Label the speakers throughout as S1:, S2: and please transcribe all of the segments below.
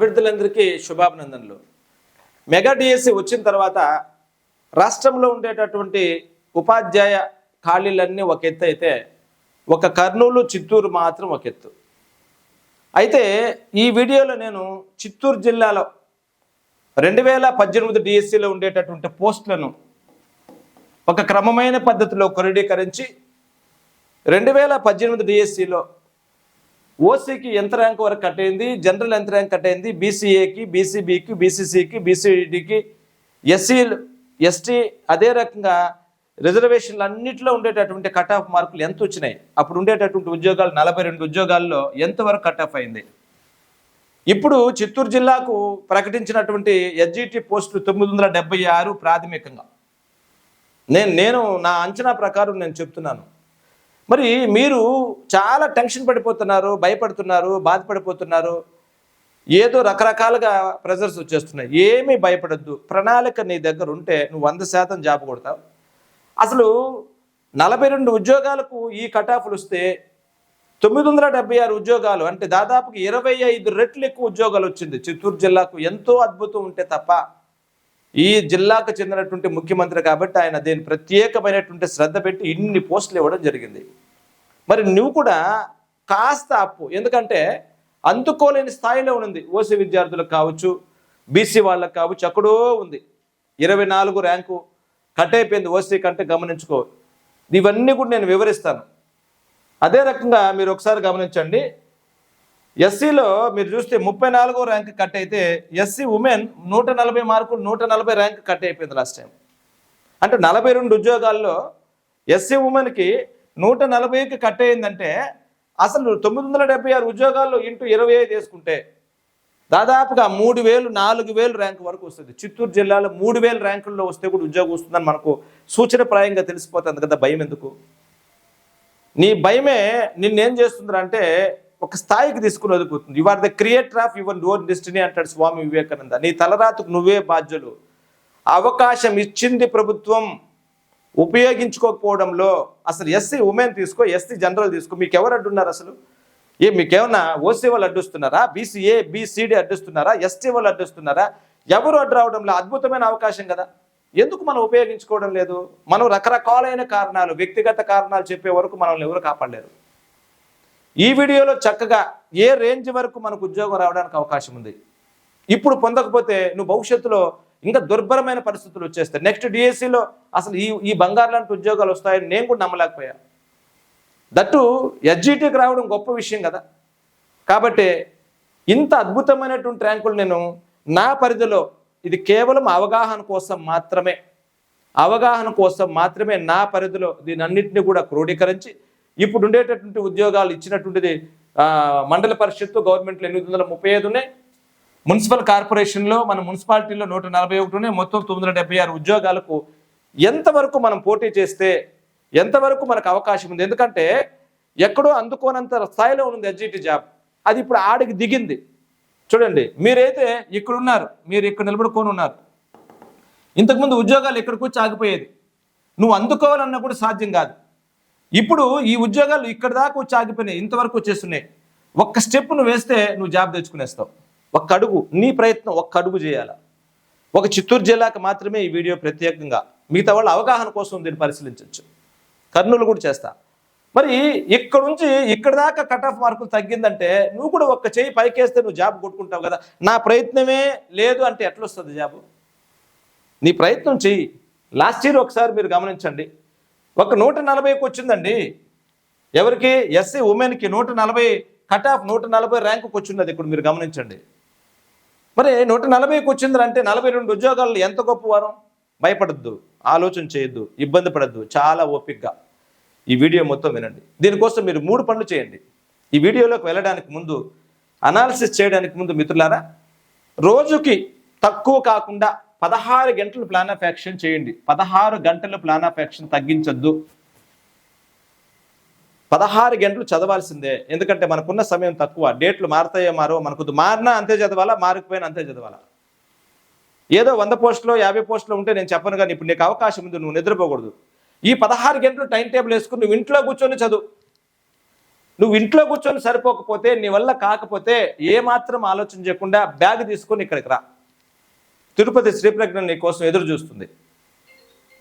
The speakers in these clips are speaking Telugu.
S1: అభ్యర్థులందరికీ శుభాభినందనలు. మెగా డిఎస్సి వచ్చిన తర్వాత రాష్ట్రంలో ఉండేటటువంటి ఉపాధ్యాయ ఖాళీలన్నీ ఒక ఎత్తు అయితే ఒక కర్నూలు చిత్తూరు మాత్రం ఒక ఎత్తు. అయితే ఈ వీడియోలో నేను చిత్తూరు జిల్లాలో రెండు వేల పద్దెనిమిది డిఎస్సిలో ఉండేటటువంటి పోస్టులను ఒక క్రమమైన పద్ధతిలో క్రోడీకరించి రెండు వేల పద్దెనిమిది డిఎస్సిలో ఓసీకి ఎంత ర్యాంక్ వరకు కట్ అయింది జనరల్ ఎంత ర్యాంక్ కట్ అయింది బీసీఏకి బీసీబీకి బీసీసీకి బీసీడీకి ఎస్సీలు ఎస్టీ అదే రకంగా రిజర్వేషన్లు అన్నింటిలో ఉండేటటువంటి కట్ ఆఫ్ మార్కులు ఎంత వచ్చినాయి? అప్పుడు ఉండేటటువంటి ఉద్యోగాలు నలభై రెండు ఉద్యోగాల్లో ఎంతవరకు కట్ ఆఫ్ అయింది? ఇప్పుడు చిత్తూరు జిల్లాకు ప్రకటించినటువంటి ఎస్జిటి పోస్టులు తొమ్మిది వందల డెబ్బై ఆరు ప్రాథమికంగా. నేను నేను నా అంచనా ప్రకారం నేను చెప్తున్నాను. మరి మీరు చాలా టెన్షన్ పడిపోతున్నారు భయపడుతున్నారు బాధపడిపోతున్నారు. ఏదో రకరకాలుగా ప్రెజర్స్ వచ్చేస్తున్నాయి. ఏమీ భయపడద్దు. ప్రణాళిక నీ దగ్గర ఉంటే నువ్వు వంద శాతం జాబ్ కొడతావు. అసలు నలభై రెండు ఉద్యోగాలకు ఈ కటాఫ్లు వస్తే తొమ్మిది వందల డెబ్బై ఆరు ఉద్యోగాలు అంటే దాదాపుకి ఇరవై ఐదు రెట్లు ఎక్కువ ఉద్యోగాలు వచ్చింది. చిత్తూరు జిల్లాకు ఎంతో అద్భుతం ఉంటే తప్ప ఈ జిల్లాకు చెందినటువంటి ముఖ్యమంత్రి కాబట్టి ఆయన దీని ప్రత్యేకమైనటువంటి శ్రద్ధ పెట్టి ఇన్ని పోస్టులు ఇవ్వడం జరిగింది. మరి నువ్వు కూడా కాస్త అప్పు ఎందుకంటే అందుకోలేని స్థాయిలో ఉంది. ఓసీ విద్యార్థులకు కావచ్చు బీసీ వాళ్ళకి కావచ్చు ఎక్కడో ఉంది. ఇరవై నాలుగు ర్యాంకు కట్ అయిపోయింది ఓసీ కంటే గమనించుకో. ఇవన్నీ కూడా నేను వివరిస్తాను. అదే రకంగా మీరు ఒకసారి గమనించండి. ఎస్సీలో మీరు చూస్తే ముప్పై నాలుగో ర్యాంక్ కట్ అయితే ఎస్సీ ఉమెన్ నూట నలభై మార్కులు నూట నలభై ర్యాంక్ కట్ అయిపోయింది లాస్ట్ టైం. అంటే నలభై రెండు ఉద్యోగాల్లో ఎస్సీ ఉమెన్కి నూట నలభైకి కట్ అయిందంటే అసలు తొమ్మిది వందల డెబ్బై ఆరు ఉద్యోగాల్లో ఇంటూ ఇరవై ఐదు వేసుకుంటే దాదాపుగా మూడు వేలు నాలుగు వేలు ర్యాంక్ వరకు వస్తుంది. చిత్తూరు జిల్లాలో మూడు వేల ర్యాంకుల్లో వస్తే కూడా ఉద్యోగం వస్తుందని మనకు సూచనప్రాయంగా తెలిసిపోతుంది కదా భయం ఎందుకు? నీ భయమే నిన్నేం చేస్తుందిరా అంటే ఒక స్థాయికి తీసుకుని వదుకుతుంది you are the creator of your own destiny అంటాడు స్వామి వివేకానంద. నీ తలరాతకు నువ్వే బాధ్యులు. అవకాశం ఇచ్చింది ప్రభుత్వం. ఉపయోగించుకోకపోవడంలో అసలు ఎస్సీ ఉమెన్ తీసుకో ఎస్సీ జనరల్ తీసుకో మీకు ఎవరు అడ్డున్నారు అసలు? ఏ మీకేమన్నా ఓసీ వాళ్ళు అడ్డుస్తున్నారా? బీసీఏ బీసీడీ అడ్డుస్తున్నారా? ఎస్టీ వాళ్ళు అడ్డుస్తున్నారా? ఎవరు అడ్డు రావడంలో అద్భుతమైన అవకాశం కదా. ఎందుకు మనం ఉపయోగించుకోవడం లేదు? మనం రకరకాలైన కారణాలు వ్యక్తిగత కారణాలు చెప్పే వరకు మనల్ని ఎవరు కాపాడలేరు. ఈ వీడియోలో చక్కగా ఏ రేంజ్ వరకు మనకు ఉద్యోగం రావడానికి అవకాశం ఉంది? ఇప్పుడు పొందకపోతే నువ్వు భవిష్యత్తులో ఇంకా దుర్భరమైన పరిస్థితులు వచ్చేస్తాయి. నెక్స్ట్ డిఎస్సిలో అసలు ఈ ఈ బంగారు లాంటి ఉద్యోగాలు వస్తాయని నేను కూడా నమ్మలేకపోయా. దట్టు ఎస్జిటికి రావడం గొప్ప విషయం కదా. కాబట్టి ఇంత అద్భుతమైనటువంటి ర్యాంకులు నేను నా పరిధిలో ఇది కేవలం అవగాహన కోసం మాత్రమే అవగాహన కోసం మాత్రమే నా పరిధిలో దీని అన్నింటినీ కూడా క్రోడీకరించి ఇప్పుడు ఉండేటటువంటి ఉద్యోగాలు ఇచ్చినటువంటిది మండల పరిషత్తు గవర్నమెంట్లో ఎనిమిది వందల ముప్పై ఐదు ఉన్నాయి. మున్సిపల్ కార్పొరేషన్లో మన మున్సిపాలిటీలో నూట నలభై ఒకటి మొత్తం తొమ్మిది ఆరు ఉద్యోగాలకు ఎంతవరకు మనం పోటీ చేస్తే ఎంతవరకు మనకు అవకాశం ఉంది? ఎందుకంటే ఎక్కడో అందుకోనంత స్థాయిలో ఉంది ఎస్జిటి జాబ్. అది ఇప్పుడు ఆడికి దిగింది. చూడండి మీరైతే ఇక్కడున్నారు మీరు ఇక్కడ నిలబడుకొని ఉన్నారు. ఇంతకుముందు ఉద్యోగాలు ఇక్కడికి వచ్చి ఆగిపోయేది. నువ్వు అందుకోవాలన్నా కూడా సాధ్యం కాదు. ఇప్పుడు ఈ ఉద్యోగాలు ఇక్కడ దాకా వచ్చి ఆగిపోయినాయి ఇంతవరకు వచ్చేస్తున్నాయి. ఒక్క స్టెప్ నువ్వు వేస్తే నువ్వు జాబ్ తెచ్చుకునేస్తావు. ఒక్క అడుగు నీ ప్రయత్నం ఒక్క అడుగు చేయాలి? ఒక చిత్తూరు జిల్లాకు మాత్రమే ఈ వీడియో ప్రత్యేకంగా మిగతా వాళ్ళ అవగాహన కోసం దీన్ని పరిశీలించవచ్చు కర్నూలు కూడా చేస్తా. మరి ఇక్కడ నుంచి ఇక్కడ దాకా కట్ ఆఫ్ మార్కులు తగ్గిందంటే నువ్వు కూడా ఒక్క చేయి పైకేస్తే నువ్వు జాబ్ కొట్టుకుంటావు కదా. నా ప్రయత్నమే లేదు అంటే ఎట్లొస్తుంది జాబు నీ ప్రయత్నం చెయ్యి. లాస్ట్ ఇయర్ ఒకసారి మీరు గమనించండి. ఒక నూట నలభైకి వచ్చిందండి. ఎవరికి? ఎస్సీ ఉమెన్కి నూట నలభై కట్ ఆఫ్ నూట నలభై ర్యాంకుకి వచ్చింది ఇక్కడ మీరు గమనించండి. మరి నూట నలభైకి వచ్చిందంటే నలభై రెండు ఉద్యోగాలు ఎంత గొప్ప వారం? భయపడద్దు ఆలోచన చేయొద్దు ఇబ్బంది పడద్దు చాలా ఓపిక్గా ఈ వీడియో మొత్తం వినండి. దీనికోసం మీరు మూడు పనులు చేయండి. ఈ వీడియోలోకి వెళ్ళడానికి ముందు అనాలిసిస్ చేయడానికి ముందు మిత్రులారా రోజుకి తక్కువ కాకుండా పదహారు గంటలు ప్లాన్ ఆఫ్ యాక్షన్ చేయండి. పదహారు గంటలు ప్లాన్ ఆఫ్ యాక్షన్ తగ్గించొద్దు. పదహారు గంటలు చదవాల్సిందే. ఎందుకంటే మనకున్న సమయం తక్కువ. డేట్లు మారుతాయో మారో మనకు మారినా అంతే చదవాలా? మారిపోయినా అంతే చదవాలా? ఏదో వంద పోస్టులో యాభై పోస్టులో ఉంటే నేను చెప్పను కానీ ఇప్పుడు నీకు అవకాశం ఉంది నువ్వు నిద్రపోకూడదు. ఈ పదహారు గంటలు టైం టేబుల్ వేసుకుని నువ్వు ఇంట్లో కూర్చొని చదువు. నువ్వు ఇంట్లో కూర్చొని సరిపోకపోతే నీ వల్ల కాకపోతే ఏమాత్రం ఆలోచన చేయకుండా బ్యాగ్ తీసుకొని ఇక్కడికి రా. తిరుపతి శ్రీప్రజ్ఞ నీ కోసం ఎదురు చూస్తుంది.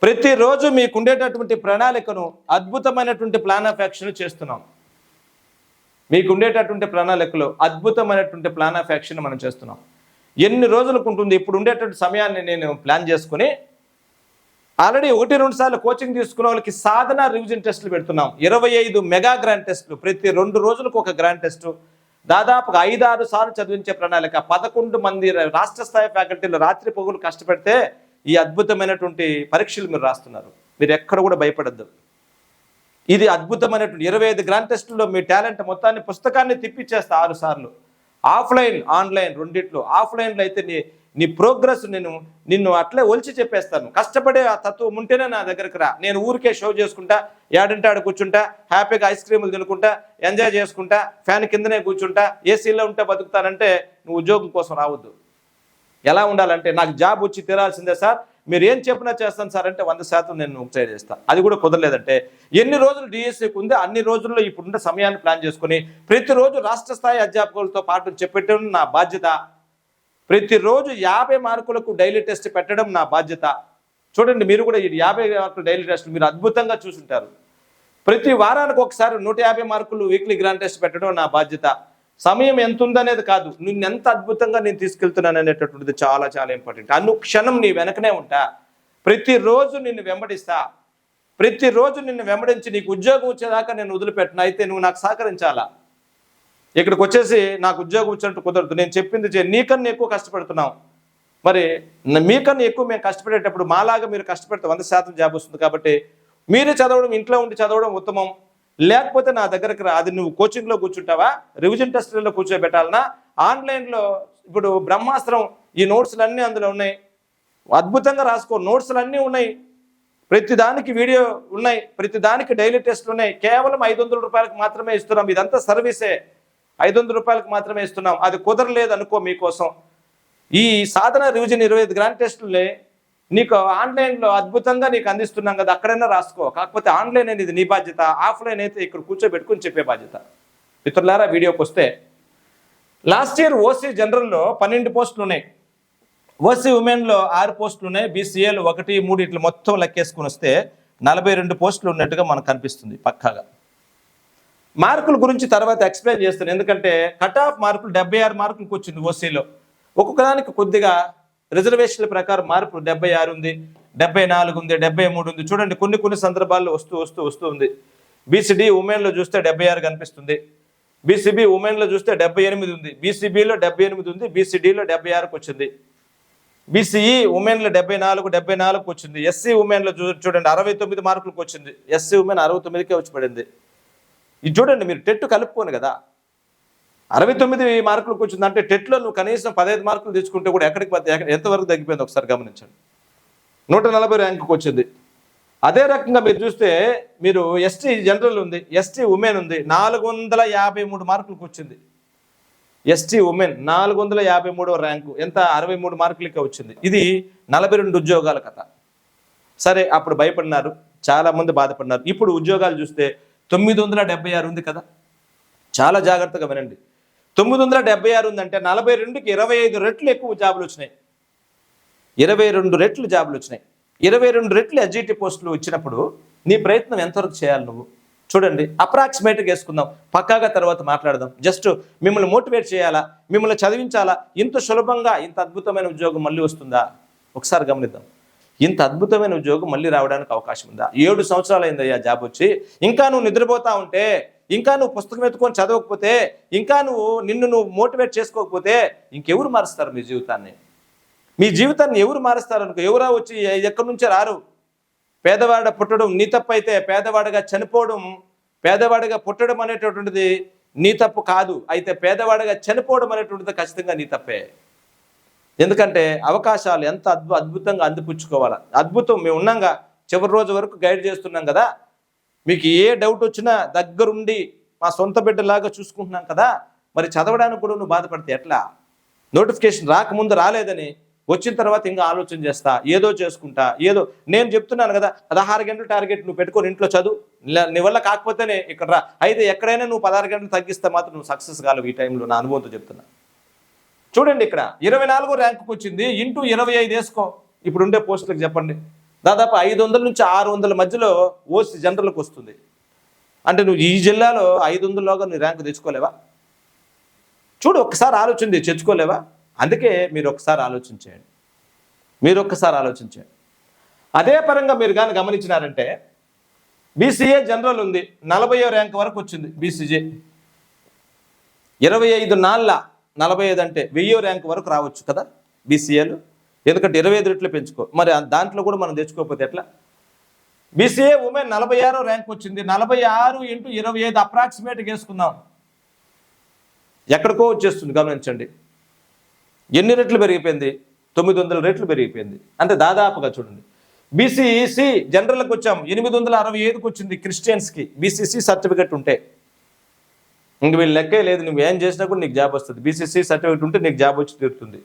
S1: ప్రతిరోజు మీకు ఉండేటటువంటి ప్రణాళికను అద్భుతమైనటువంటి ప్లాన్ ఆఫ్ యాక్షన్ చేస్తున్నాం. మీకు ఉండేటటువంటి ప్రణాళికలో అద్భుతమైనటువంటి ప్లాన్ ఆఫ్ యాక్షన్ మనం చేస్తున్నాం. ఎన్ని రోజులకు ఉంటుంది? ఇప్పుడు ఉండేటువంటి సమయాన్ని నేను ప్లాన్ చేసుకుని ఆల్రెడీ ఒకటి రెండు సార్లు కోచింగ్ తీసుకున్న వాళ్ళకి సాధన రివిజన్ టెస్టులు పెడుతున్నాం. ఇరవై ఐదు మెగా గ్రాండ్ టెస్టులు. ప్రతి రెండు రోజులకు ఒక గ్రాండ్ టెస్ట్. దాదాపుగా ఐదారు సార్లు చదివించే ప్రణాళిక. పదకొండు మంది రాష్ట్ర స్థాయి ఫ్యాకల్టీలు రాత్రి పొగులు కష్టపెడితే ఈ అద్భుతమైనటువంటి పరీక్షలు మీరు రాస్తున్నారు. మీరు ఎక్కడ కూడా భయపడద్దు. ఇది అద్భుతమైనటువంటి ఇరవై ఐదు గ్రాండ్ టెస్టుల్లో మీ టాలెంట్ మొత్తాన్ని పుస్తకాన్ని తిప్పిచ్చేస్తా ఆరు సార్లు. ఆఫ్లైన్ ఆన్లైన్ రెండిట్లో. ఆఫ్లైన్లో అయితే నీ నీ ప్రోగ్రెస్ నేను నిన్ను అట్లే ఒలిచి చెప్పేస్తాను. కష్టపడే ఆ తత్వం ఉంటేనే నా దగ్గరకు రా. నేను ఊరికే షో చేసుకుంటా ఏడంటే ఆడ కూర్చుంటా హ్యాపీగా ఐస్ క్రీములు తినుకుంటా ఎంజాయ్ చేసుకుంటా ఫ్యాన్ కిందనే కూర్చుంటా ఏసీలో ఉంటే బతుకుతానంటే నువ్వు ఉద్యోగం కోసం రావద్దు. ఎలా ఉండాలంటే నాకు జాబ్ వచ్చి తీరాల్సిందే సార్ మీరు ఏం చెప్పినా చేస్తాను సార్ అంటే వంద శాతం నేను ట్రై చేస్తాను అది కూడా కుదరలేదంటే ఎన్ని రోజులు డిఎస్సీకి ఉంది అన్ని రోజుల్లో ఇప్పుడున్న సమయాన్ని ప్లాన్ చేసుకుని ప్రతిరోజు రాష్ట్ర స్థాయి అధ్యాపకులతో పాటు చెప్పడం నా బాధ్యత. ప్రతిరోజు యాభై మార్కులకు డైలీ టెస్ట్ పెట్టడం నా బాధ్యత. చూడండి మీరు కూడా ఈ యాభై మార్కులు డైలీ టెస్ట్ మీరు అద్భుతంగా చూసుంటారు. ప్రతి వారానికి ఒకసారి నూట యాభై మార్కులు వీక్లీ గ్రాండ్ టెస్ట్ పెట్టడం నా బాధ్యత. సమయం ఎంత ఉందనేది కాదు. నిన్ను ఎంత అద్భుతంగా నేను తీసుకెళ్తున్నాను అనేటటువంటిది చాలా చాలా ఇంపార్టెంట్. అనుక్షణం నీ వెనకనే ఉంటా. ప్రతిరోజు నిన్ను వెంబడిస్తా. ప్రతిరోజు నిన్ను వెంబడించి నీకు ఉద్యోగం వచ్చేదాకా నేను వదిలిపెట్టిన. అయితే నువ్వు నాకు సహకరించాలా? ఇక్కడికి వచ్చేసి నాకు ఉద్యోగం వచ్చినట్టు కుదరదు. నేను చెప్పింది చే నీకన్నా ఎక్కువ కష్టపడుతున్నాం మరి మీకన్నా ఎక్కువ మేము కష్టపడేటప్పుడు మాలాగా మీరు కష్టపడితే వంద శాతం జాబ్ వస్తుంది కాబట్టి మీరు చదవడం ఇంట్లో ఉండి చదవడం ఉత్తమం. లేకపోతే నా దగ్గరకు రా. అది నువ్వు కోచింగ్లో కూర్చుంటావా? రివిజన్ టెస్టులలో కూర్చోబెట్టాలనా? ఆన్లైన్లో ఇప్పుడు బ్రహ్మాస్త్రం ఈ నోట్స్లన్నీ అందులో ఉన్నాయి. అద్భుతంగా రాసుకో. నోట్స్లన్నీ ఉన్నాయి. ప్రతిదానికి వీడియో ఉన్నాయి. ప్రతి దానికి డైలీ టెస్ట్లు ఉన్నాయి. కేవలం ఐదు వందల రూపాయలకు మాత్రమే ఇస్తున్నాం. ఇదంతా సర్వీసే ఐదు వందల రూపాయలకు మాత్రమే ఇస్తున్నాం. అది కుదరలేదు అనుకో మీకోసం. ఈ సాధన రివిజన్ ఇరవై ఐదు గ్రాండ్ టెస్టులే నీకు ఆన్లైన్లో అద్భుతంగా నీకు అందిస్తున్నాం కదా అక్కడైనా రాసుకో. కాకపోతే ఆన్లైన్ అనేది నీ బాధ్యత ఆఫ్లైన్ అయితే ఇక్కడ కూర్చోబెట్టుకుని చెప్పే బాధ్యత. మిత్రులారా వీడియోకి వస్తే లాస్ట్ ఇయర్ ఓసీ జనరల్లో పన్నెండు పోస్టులు ఉన్నాయి. ఓసీ ఉమెన్లో ఆరు పోస్టులు ఉన్నాయి బీసీఏలు ఒకటి మూడు ఇట్లా మొత్తం లెక్కేసుకుని వస్తే నలభై రెండు పోస్టులు ఉన్నట్టుగా మనకు కనిపిస్తుంది పక్కాగా. మార్కుల గురించి తర్వాత ఎక్స్ప్లెయిన్ చేస్తాను. ఎందుకంటే కట్ ఆఫ్ మార్కులు డెబ్బై ఆరు మార్కులకు వచ్చింది ఓసీలో ఒక్కొక్కదానికి కొద్దిగా రిజర్వేషన్ల ప్రకారం మార్పులు డెబ్బై ఆరు ఉంది డెబ్బై నాలుగు ఉంది డెబ్బై మూడు ఉంది. చూడండి కొన్ని కొన్ని సందర్భాల్లో వస్తూ వస్తూ వస్తూ ఉంది. బీసీడీ ఉమెన్లో చూస్తే డెబ్బై ఆరు కనిపిస్తుంది. బీసీబీ ఉమెన్లో చూస్తే డెబ్బై ఎనిమిది ఉంది. బీసీబీలో డెబ్బై ఎనిమిది ఉంది బీసీడీలో డెబ్బై ఆరుకు వచ్చింది. బీసీఈ ఉమెన్లో డెబ్బై నాలుగు డెబ్బై నాలుగుకి వచ్చింది. ఎస్సీ ఉమెన్లో చూడండి అరవై తొమ్మిది మార్కులకు వచ్చింది. ఎస్సీ ఉమెన్ అరవై తొమ్మిదికే వచ్చి పడింది. ఇది చూడండి మీరు టెట్ కలుపుకోను కదా. అరవై తొమ్మిది మార్కులకు వచ్చింది అంటే టెట్లో నువ్వు కనీసం పదహైదు మార్కులు తెచ్చుకుంటే కూడా ఎక్కడికి పోతే- ఎక్కడ- ఎంతవరకు తగ్గిపోయింది? ఒకసారి గమనించండి. నూట నలభై ర్యాంకుకి వచ్చింది. అదే రకంగా మీరు చూస్తే మీరు ఎస్టీ జనరల్ ఉంది ఎస్టీ ఉమెన్ ఉంది నాలుగు వందల యాభై మూడు మార్కులకు వచ్చింది ఎస్టీ ఉమెన్ నాలుగు వందల యాభై మూడవ ర్యాంకు. ఎంత? అరవై మూడు మార్కులకే వచ్చింది. ఇది నలభై రెండు ఉద్యోగాల కథ. సరే అప్పుడు భయపడినారు. చాలా మంది బాధపడినారు. ఇప్పుడు ఉద్యోగాలు చూస్తే తొమ్మిది వందల డెబ్బై ఆరు ఉంది కదా. చాలా జాగ్రత్తగా వినండి. తొమ్మిది వందల డెబ్బై ఆరు ఉందంటే నలభై రెండుకి ఇరవై ఐదు రెట్లు ఎక్కువ జాబులు వచ్చినాయి. ఇరవై రెండు రెట్లు జాబులు వచ్చినాయి. ఇరవై రెండు రెట్లు ఎస్జిటి పోస్టులు ఇచ్చినప్పుడు నీ ప్రయత్నం ఎంతవరకు చేయాలి నువ్వు? చూడండి అప్రాక్సిమేట్గా వేసుకుందాం. పక్కాగా తర్వాత మాట్లాడదాం. జస్ట్ మిమ్మల్ని మోటివేట్ చేయాలా? మిమ్మల్ని చదివించాలా? ఇంత సులభంగా ఇంత అద్భుతమైన ఉద్యోగం మళ్ళీ వస్తుందా? ఒకసారి గమనిద్దాం. ఇంత అద్భుతమైన ఉద్యోగం మళ్ళీ రావడానికి అవకాశం ఉందా? ఏడు సంవత్సరాలు అయిందయ్యా జాబ్ వచ్చి. ఇంకా నువ్వు నిద్రపోతా ఉంటే ఇంకా నువ్వు పుస్తకం ఎత్తుకొని చదవకపోతే ఇంకా నువ్వు నిన్ను నువ్వు మోటివేట్ చేసుకోకపోతే ఇంకెవరు మారుస్తారు మీ జీవితాన్ని? మీ జీవితాన్ని ఎవరు మారుస్తారు అనుకో? ఎవరా వచ్చి ఎక్కడి నుంచే రారు? పేదవాడ పుట్టడం నీ తప్పు అయితే పేదవాడిగా చనిపోవడం పేదవాడిగా పుట్టడం అనేటటువంటిది నీ తప్పు కాదు. అయితే పేదవాడిగా చనిపోవడం అనేటువంటిది ఖచ్చితంగా నీ తప్పే. ఎందుకంటే అవకాశాలు ఎంత అద్భు అద్భుతంగా అందిపుచ్చుకోవాలా? అద్భుతం మేము ఉన్నాగా. చివరి రోజు వరకు గైడ్ చేస్తున్నాం కదా? మీకు ఏ డౌట్ వచ్చినా దగ్గరుండి మా సొంత బిడ్డలాగా చూసుకుంటున్నాం కదా మరి చదవడానికి కూడా నువ్వు బాధపడితే ఎట్లా? నోటిఫికేషన్ రాకముందు రాలేదని వచ్చిన తర్వాత ఇంకా ఆలోచన చేస్తా ఏదో చేసుకుంటా ఏదో నేను చెప్తున్నాను కదా పదహారు గంటల టార్గెట్ నువ్వు పెట్టుకొని ఇంట్లో చదువు. నీ వల్ల కాకపోతేనే ఇక్కడ రా. అయితే ఎక్కడైనా నువ్వు పదహారు గంటలు తగ్గిస్తే మాత్రం నువ్వు సక్సెస్ కాలేవు ఈ టైంలో నా అనుభవంతో చెప్తున్నా. చూడండి ఇక్కడ ఇరవై నాలుగో ర్యాంకుకి వచ్చింది ఇంటూ ఇరవై ఐదు వేసుకో. ఇప్పుడు ఉండే పోస్టులకు చెప్పండి. దాదాపు ఐదు వందల నుంచి ఆరు వందల మధ్యలో ఓసీ జనరల్కి వస్తుంది. అంటే నువ్వు ఈ జిల్లాలో ఐదు వందలలోగా నువ్వు ర్యాంకు తెచ్చుకోలేవా? చూడు ఒక్కసారి ఆలోచన తెచ్చుకోలేవా? అందుకే మీరు ఒకసారి ఆలోచించేయండి. మీరు ఒక్కసారి ఆలోచించండి అదే పరంగా మీరు కానీ గమనించినారంటే బీసీఏ జనరల్ ఉంది నలభైయో ర్యాంక్ వరకు వచ్చింది బీసీజే. ఇరవై ఐదు నాళ్ళ నలభై ఐదు అంటే వెయ్యో ర్యాంక్ వరకు రావచ్చు కదా బీసీఏలు? ఎందుకంటే ఇరవై ఐదు రెట్లు పెంచుకో. మరి దాంట్లో కూడా మనం తెచ్చుకోకపోతే ఎట్లా? బీసీఏ ఉమెన్ నలభై ఆరో ర్యాంక్ వచ్చింది. నలభై ఆరు ఇంటూ ఇరవై ఐదు అప్రాక్సిమేట్గా వేసుకుందాం. ఎక్కడికో వచ్చేస్తుంది గమనించండి. ఎన్ని రెట్లు పెరిగిపోయింది? తొమ్మిది వందల రెట్లు పెరిగిపోయింది. అంటే దాదాపుగా చూడండి. బీసీఈసీ జనరల్కి వచ్చాం. ఎనిమిది వందల అరవై ఐదుకి వచ్చింది క్రిస్టియన్స్కి. బీసీసీ సర్టిఫికెట్ ఉంటే. ఇంక వీళ్ళు లెక్కే లేదు. నువ్వు ఏం చేసినా కూడా నీకు జాబ్ వస్తుంది. బీసీసీ సర్టిఫికెట్ ఉంటే నీకు జాబ్ వచ్చి తీరుతుంది.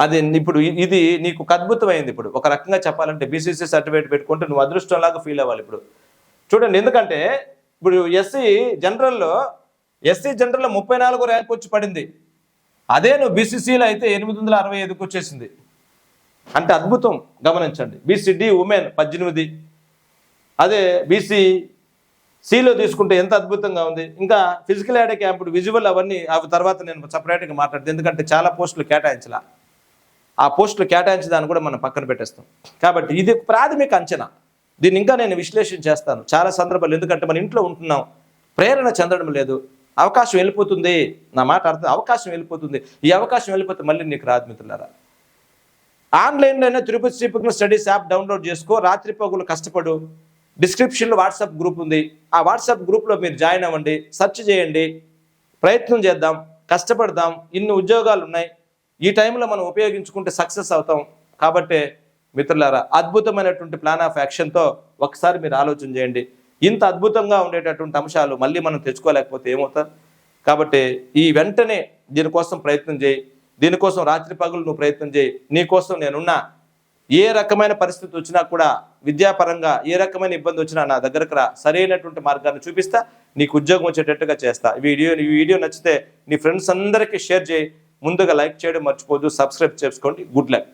S1: అది ఇప్పుడు ఇది నీకు అద్భుతమైంది ఇప్పుడు. ఒక రకంగా చెప్పాలంటే బీసీసీ సర్టిఫికేట్ పెట్టుకుంటే నువ్వు అదృష్టంలాగా ఫీల్ అవ్వాలి ఇప్పుడు. చూడండి ఎందుకంటే ఇప్పుడు ఎస్సీ జనరల్లో ఎస్సీ జనరల్లో ముప్పై నాలుగు ర్యాంక్ వచ్చి పడింది. అదే నువ్వు బీసీసీలో అయితే ఎనిమిది వందల అరవై ఐదుకి వచ్చేసింది. అంటే అద్భుతం గమనించండి. బీసీడి ఉమెన్ పద్దెనిమిది. అదే బీసీ సిలో తీసుకుంటే ఎంత అద్భుతంగా ఉంది. ఇంకా ఫిజికల్ యాడ్ క్యాంప్ విజువల్ అవన్నీ అవి తర్వాత నేను సపరేట్గా మాట్లాడుతుంది ఎందుకంటే చాలా పోస్టులు కేటాయించలా. ఆ పోస్టులు కేటాయించదాన్ని కూడా మనం పక్కన పెట్టేస్తాం. కాబట్టి ఇది ప్రాథమిక అంచనా. దీన్ని ఇంకా నేను విశ్లేషణ చేస్తాను. చాలా సందర్భాలు. ఎందుకంటే మన ఇంట్లో ఉంటున్నాం. ప్రేరణ చెందడం లేదు. అవకాశం వెళ్ళిపోతుంది. నా మాట అర్థం అవకాశం వెళ్ళిపోతుంది. ఈ అవకాశం వెళ్ళిపోతే మళ్ళీ నీకు రాదు మిత్రులారా ఆన్లైన్లోనే తిరుపతి శ్రీపతిలో స్టడీస్ యాప్ డౌన్లోడ్ చేసుకో. రాత్రి పగులు కష్టపడు. డిస్క్రిప్షన్లో వాట్సాప్ గ్రూప్ ఉంది. ఆ వాట్సాప్ గ్రూప్లో మీరు జాయిన్ అవ్వండి. సెర్చ్ చేయండి. ప్రయత్నం చేద్దాం. కష్టపడదాం. ఇన్ని ఉద్యోగాలు ఉన్నాయి. ఈ టైంలో మనం ఉపయోగించుకుంటే సక్సెస్ అవుతాం. కాబట్టి మిత్రులారా అద్భుతమైనటువంటి ప్లాన్ ఆఫ్ యాక్షన్తో ఒకసారి మీరు ఆలోచన చేయండి. ఇంత అద్భుతంగా ఉండేటటువంటి అంశాలు మళ్ళీ మనం తెచ్చుకోలేకపోతే ఏమవుతాం కాబట్టి ఈ వెంటనే దీనికోసం ప్రయత్నం చేయి. దీనికోసం రాత్రి పగులు నువ్వు ప్రయత్నం చేయి. నీకోసం నేనున్నా. ఏ రకమైన పరిస్థితి వచ్చినా కూడా విద్యాపరంగా ఏ రకమైన ఇబ్బంది వచ్చినా నా దగ్గరకు రా. సరైనటువంటి మార్గాన్ని చూపిస్తా. నీకు ఉద్యోగం వచ్చేటట్టుగా చేస్తా. ఈ వీడియో ఈ వీడియో నచ్చితే నీ ఫ్రెండ్స్ అందరికీ షేర్ చేయి. ముందుగా లైక్ చేయడం మర్చిపోదు సబ్స్క్రైబ్ చేసుకోండి. Good luck.